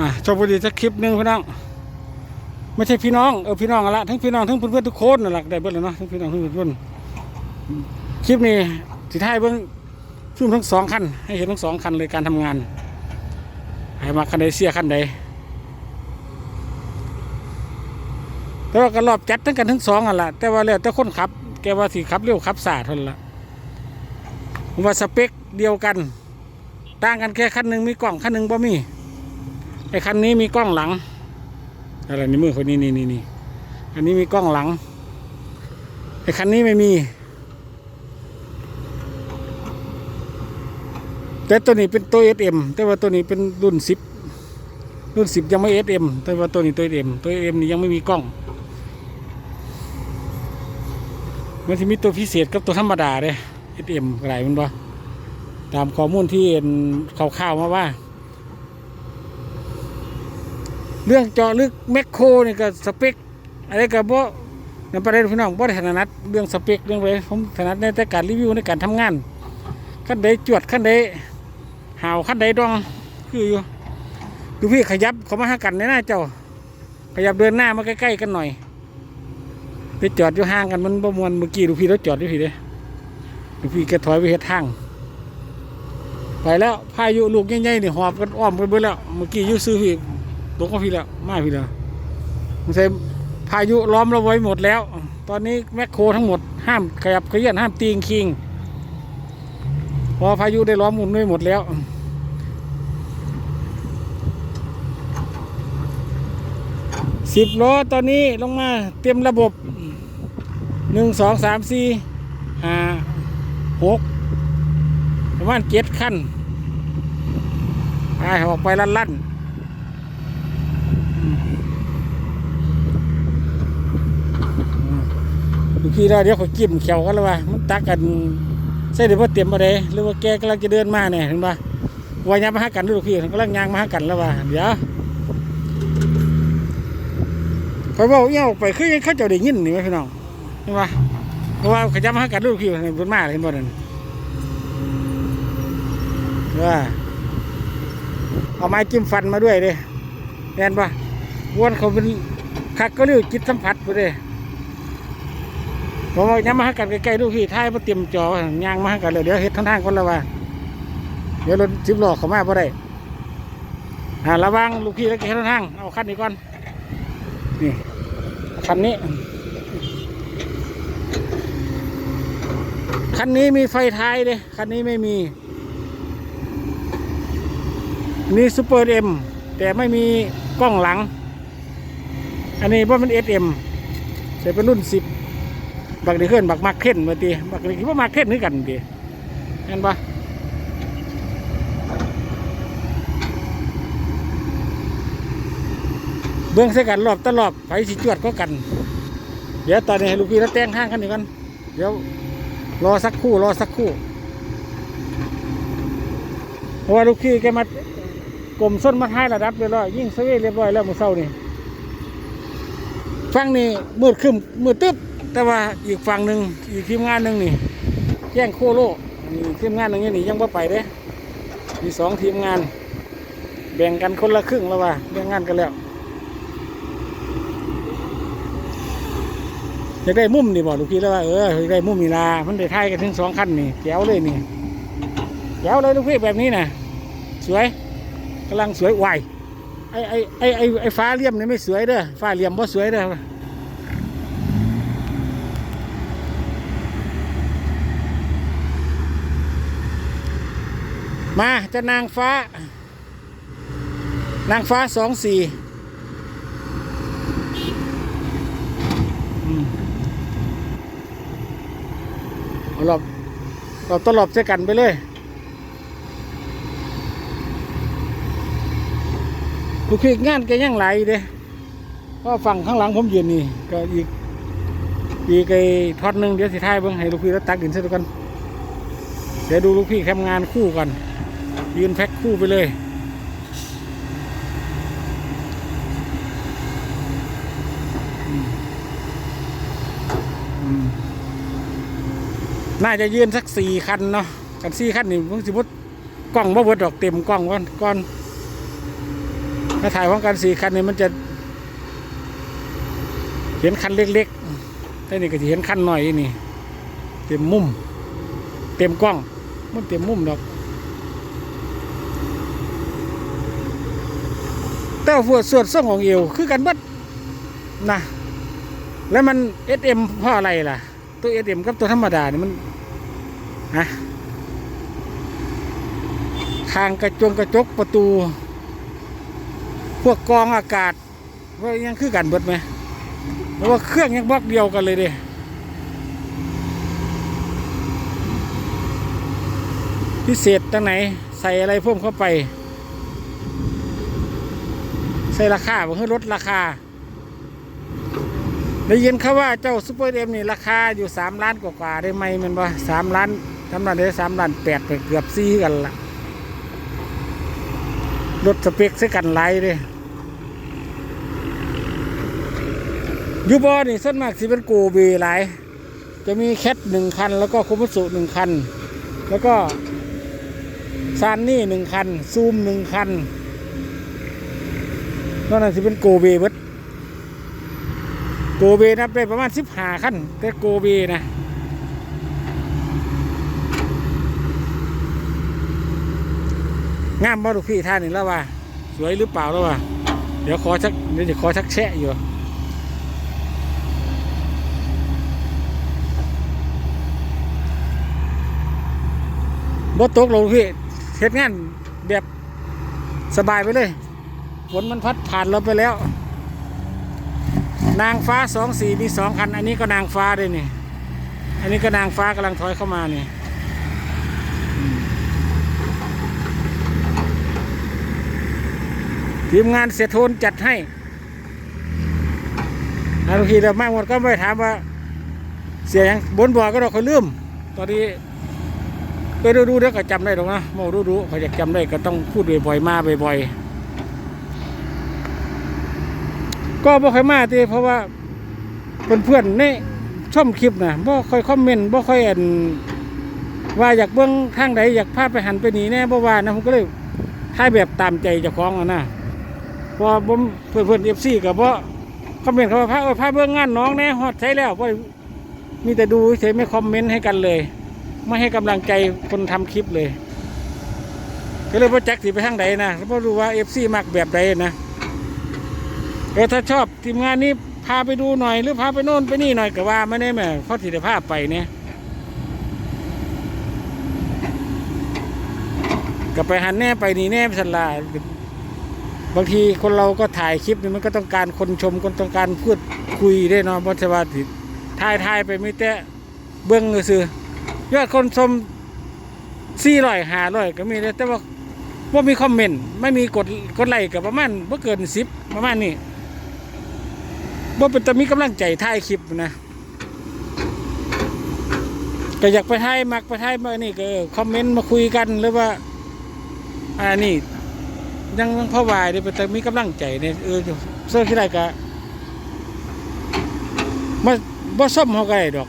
อะชมบุรีสักคลิปหนึ่งพี่น้องไม่ใช่พี่น้องเออพี่น้องอะละทั้งพี่น้องทั้งเพื่อนๆทุกคนนั่นหละได้เบิดแล้วเนาะทั้งพี่น้องทั้งเพื่อนๆคลิปนี้สิท้ายเบิ้งซุ่มทั้งสองคันให้เห็นทั้งสองคันเลยการทำงานให้มาคันใดเสียคันใดแต่ว่าก็รอบจัดทั้งกันทั้งสองอะละแต่ว่าแล้วแต่คนขับ แกว่าสิขับเร็วขับสาทนละว่าสเปคเดียวกัน ต่างกันแค่คันหนึ่งมีกล้องคันหนึ่งบ่มี ไอ้คันนี้มีกล้องหลังอะไรนี่มือคนนี้นี่นี่นี่อันนี้มีกล้องหลังไอ้คันนี้ไม่มี แต่ตัวนี้เป็นตัว SM แต่ว่าตัวนี้เป็นรุ่นสิบรุ่นสิบยังไม่ SM แต่ว่าตัวนี้ตัว SM ตัว SM นี่ยังไม่มีกล้องมันจะมีตัวพิเศษกับตัวธรรมดาเลย SM อะไรมันบ่ตามข้อมูลที่เห็นข่าวๆมาว่า เรื่องเจาะลึกแมคโครนี่ก็สเปคอะไรก็บ่ในประเด็นพี่น้องบ่ได้ถนัดเรื่องสเปคเรื่องอะไรผมถนัดในแต่การรีวิวในการทำงานขั้นใดจวดขั้นใดหาวขั้นใดดองคืออยู่ดูพี่ขยับเขามาหากันในหน้าเจ้า ขยับเดินหน้ามาใกล้ๆกันหน่อยไปจอดอยู่ห่างกันมันประมวลเมื่อกี้ดูพี่รถจอดอยู่พี่เด้ดูพี่แกถอยไปเฮ็ดทางไปแล้วพายุลูกใหญ่ๆนี่หอบกันอ้อมกันไปแล้วเมื่อกี้ยู่ซื้อพี่ ตกก็พี่แล้วมาพี่แล้วมันใช่พายุล้อมเราไว้หมดแล้ว ตอนนี้แมคโครทั้งหมดห้ามขยับขยื่นห้ามตีงคิงเพอพายุได้ล้อมหมุนไว้หมดแล้วสิบล้อตอนนี้ลงมาเตรียมระบบหนึ่งสองสามสี่ห้าหกประมาณเจ็ดขั้นไปออกไปลั่นๆ ลูกพี่ได้เดี๋ยวเขากิ้มเขียวกันแล้วว่ามันตักกันใช่หรือว่าเตรียมมาได้หรือว่าแกกำลังจะเดินมาเนี่ยเห็นปะวายยางมาหากันลูกพี่กำลังยางมาหากันแล้วว่าเดี๋ยวคอยบอกเงี้ยออกไปคือยังเขาเจ้าได้ยินนี่ไหมพี่น้องเห็นปะเพราะว่าเขาจะมาหากันลูกพี่เห็นมาเห็นบ่นั่นว่าเอาไม้จิ้มฟันมาด้วยเด้เห็นปะวนเขาเป็นคักก็เรียกจิตสัมผัสไปเลย ด้ผมว่าย้ำมาหากันใกล้ๆลูพี่ท้ายมาเตรียมจอยางมาหากันเลยเดี๋ยวเฮ็ดทั้งทางคนละว่าเดี๋ยวรถสิบล้อเขามาบ่ได้อ่าระวังลูกพี่แล้วก็เฮ็ดทั้งทางเอาคันนี้ก่อนนี่คันนี้คันนี้มีไฟท้ายเลยคันนี้ไม่มี มีซูเปอร์เอ็มแต่ไม่มีกล้องหลัง อันนี้ว่ามันเอสเอ็มแต่เป็นรุ่นสิบ บักนี่ขึ้นบักมักเข้นมาตีบักนี่คิดว่ามักเข้นนึกกันตีเห็นปะเบื้องใส่กันรอบตลอดไฟสิจวดก็กัน เดี๋ยวตอนนี้ให้ลูกพี่แล้วแต่งห้างกันดีกันเดี๋ยวรอสักคู่รอสักคู่เพราะว่าลูกพี่แกมากลมส้นมาท้ายระดับเรียบร้อยยิ่งเสวยเรียบร้อยแล้วมือเศร้านี่ฟังนี่มืดขึ้นมืดตึ๊บ แต่ว่าอีกฝั่งหนึ่งอีกทีมงานหนึ่งนี่แย่งโคโลนี่ทีมงานหนึ่งนี่ยังไม่ไปเด้มีสองทีมงาน แบ่งกันคนละครึ่งแล้วว่าแบ่งงานกันแล้วอยากได้มุมนี่บอกลูกพี่แล้วว่าเอออยากได้มุมนี่ลามันได้ท้ายกันถึงสองขั้นนี่แจ๋วเลยนี่แจ๋วเลยลูกพี่แบบนี้นะสวยกำลังสวยวายไอ้ไอ้ไอ้ไอ้ไอ้ฟ้าเลี่ยมนี่ไม่สวยเด้อฟ้าเลี่ยมบ่สวยเด้อ มาจะนางฟ้า นางฟ้าสองสี่อืมเอาหลบเราตลบใส่กันไปเลยลูกพี่งานแกยังไหลายอยู่เด้เพราะฝั่งข้างหลังผมยืนนี่ ก็อีก อีกไอ้ทอดหนึ่งเดี๋ยวสิท้ายเบิ่งให้ลูกพี่แล้วตักดินใส่ด้วยกัน เดี๋ยวดูลูกพี่ทำงานคู่กัน ยืนแพ็คคู่ไปเลย น่าจะยืนสักสี่คันเนาะกันสี่คันนี่เพิ่งสิกล้องบ่เบิดดอกเต็มกล้องก่อนก่อนถ้าถ่ายพร้อมกันสี่คันนี่มันจะ เห็นคันเล็กๆแต่นี่ก็จะเห็นคันหน่อยนี่ เต็มมุม เต็มกล้อง มันเต็มมุมดอก แต่ว่าพวส่วนส่งของเอวคือกันบัดนะแล้วมัน SM เพราะอะไรล่ะ ตัว SM กับตัวธรรมดาเนี่ยมันฮะคางกระจงกระจกประตู พวกกรองอากาศว่ายังคือกันเบิดไหมเพราะว่าเครื่องยังบล็อกเดียวกันเลยเด้พิเศษตั้งไหน ใส่อะไรเพิ่มเข้าไป ใส่ราคาบ่คือลดราคา ได้ยินเขาว่าเจ้าซูเปอร์เดมนี่ราคาอยู่สามล้านกว่าๆได้ไหมมันบ่สามล้านทำนั้นได้สามล้านแปดไปเกือบสี่กันละรถสเปคใส่กันหลยเลยยูบอนี่ส่วนมากสิเป็นโกเบหลายจะมีแคทหนึ่งคัน แล้วก็คุมัสุหนึ่งคัน แล้วก็ซานนี่หนึ่งคัน ซูมหนึ่งคัน นอกนั้นสิเป็นโกเบเบิดโกเบนับได้ประมาณสิบห้าคันแต่โกเบนะงามบ่ลูกพี่ท่านนี่แล้วว่า สวยหรือเปล่าแล้วว่าเดี๋ยวขอชักเดี๋ยวจะขอชักแชะอยู่บ่ตกลงพี่เฮ็ดงานแบบสบายไปเลย ฝนมันพัดผ่านเราไปแล้ว นางฟ้าสองสี่มีสองคัน อันนี้ก็นางฟ้าด้วยนี่ อันนี้ก็นางฟ้ากำลังถอยเข้ามานี่ทีมงานเสียโทนจัดให้บางทีเรามากหมดก็ไม่ถามว่า เสียยังบนบ่อก็เราเขาลืม ตอนนี้ไปดูดูๆเดี๋ยวก็จำได้หรอกนะมองดูดูเขาอยากจำได้ก็ต้องพูดบ่อยๆมาบ่อยๆ ก็บ่ค่อยมาทีเพราะว่าเพื่อนๆในช่อมคลิปนะบ่ค่อยคอมเมนต์บ่ค่อยอันว่าอยากเบิ่งทางใดอยากพาไปหันไปหนีแน่บ่ว่านะผมก็เลยถ่ายแบบตามใจเจ้าของอะนะพอผมเพื่อนเพื่อนเอฟซีกับบ่คอมเมนต์เขาพาเออพาเบิ่งงานน้องแน่ฮอดใช้แล้วบ่มีแต่ดูเฉยไม่คอมเมนต์ให้กันเลย ไม่ให้กำลังใจคนทำคลิปเลย ก็เลยพ่อแจ็คสิไปทางใดนะเพราะรู้ว่าเอฟซีมักแบบใดนะ เออถ้าชอบทีมงานนี้พาไปดูหน่อยหรือพาไปโน่นไปนี่หน่อยก็ว่าไม่ได้แม่เพราะถิดภาพไปเนี่ยก็ไปหันแน่ไปนี่แน่สันลาบางทีคนเราก็ถ่ายคลิปนี่มันก็ต้องการคนชมคนต้องการพูดคุยได้เนาะเพราะว่าสิถ่ายถ่ายไปไม่แต่เบื้องซื่อยอดคนชมสี่ร้อยห้าร้อยก็มีแต่ว่าว่ามีคอมเมนต์ไม่มีกดกดไลค์กับประมาณว่าเกินสิบประมาณนี้ ว่าเป็นแต่มีกำลังใจถ่ายคลิปนะก็อยากไปถ่ายมักไปถ่ายมานี่ก็คอมเมนต์มาคุยกันหรือว่า อ่านี่ ยังพ่อวายเลยเป็นแต่มีกำลังใจเนี่ยเออเสื้อที่ไรก็มาบ่ส้มเขาก็ได้ดอก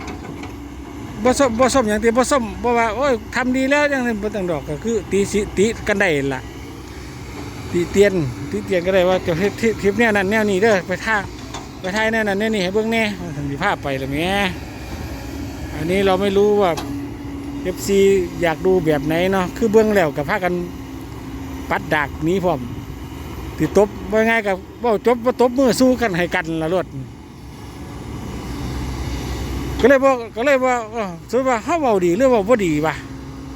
บ่ส้มบ่ส้มอย่างที่บ่ส้มบ่ว่าโอ้ยทำดีแล้วอย่างนี้บ่ต้องดอกก็คือ ตีสิติกันได้ล่ะตีเตียนตีเตียนก็ได้ว่าจะเฮ็ดคลิปแนวนั้นแนวนี้เด้อไปท่า ไปท่ายแนวนั้นแนวนี้ให้เบิ่งแน่ทันสิภาพไปแล้วแหมอันนี้เราไม่รู้ว่า FC อยากดูแบบไหนเนาะคือเบิ่งแล้วก็พาคกันปัดดากนี้พร้อมติตบว่าไงกับว่าจบว่าตบมือสู้กันให้กันละรถก็เลยบอกก็เลยว่าเออสมมติว่าเขาเบาดีหรือว่าบ่ดีวะ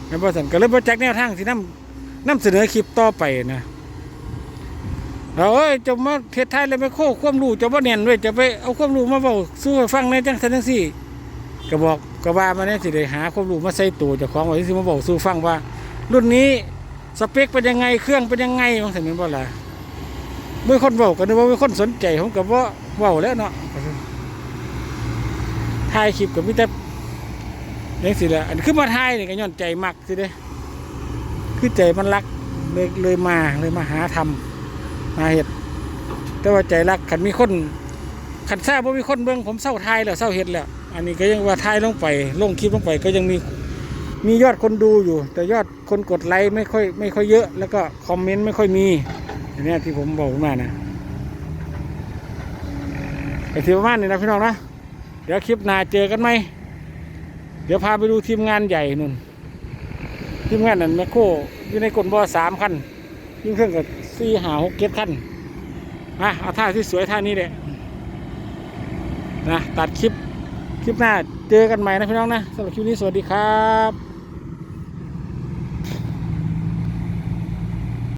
แม่นบ่สันก็เลยบ่จักแนวทางที่นำนำเสนอคลิปต่อไปนะ เราเอ้ยจะมาเทศไทยแล้วไปโค้ความรู้จะบ่แน่นด้วยจะไปเอาความรู้มาเว้าสู่ให้ฟังในจังซั่นจังซี่ก็บอกก็ว่ามาเนี่ยสิได้หาความรู้มาใส่ตัวเจ้าของไว้สิมาบอกสู่ฟังว่า รุ่นนี้สเปคเป็นยังไงเครื่องเป็นยังไงว่าซั่นแม่นบ่ล่ะเมื่อคนเว้าก็นึกว่ามีคนสนใจผมก็บ่เว้าแล้วเนาะถ่ายคลิปกับมิแต่ยังสิละอันนคือมาถ่ายนี่ก็ย้อนใจมักสิเด้คือใจมันรักเลยเลยมาเลยมาหาทำ มาเห็ดแต่ว่าใจรักขันมีคนขันทราบว่ามีคนเบิ่งผมเศร้าทายแล้วเศร้าเห็ดแล้ว อันนี้ก็ยังว่าทายลงไปลงคลิปลงไปก็ยังมีมียอดคนดูอยู่ แต่ยอดคนกดไลค์ไม่ค่อยไม่ค่อยเยอะ แล้วก็คอมเมนต์ไม่ค่อยมีอันนี้ที่ผมบอกมานะไอ้ที่ประมาณนี้นะพี่น้องนะเดี๋ยวคลิปหน้าเจอกันไหมเดี๋ยวพาไปดูทีมงานใหญ่นุ่นทีมงานนั่นแมคโครอยู่ในกลนบ่อสามคัน ยิ่งเครื่องกับสี่หาหกเก็บขั้นอะเอาท่าที่สวยท่านี้เลยนะตัดคลิป คลิปหน้าเจอกันใหม่นะพี่น้องนะสำหรับคลิปนี้สวัสดีครับ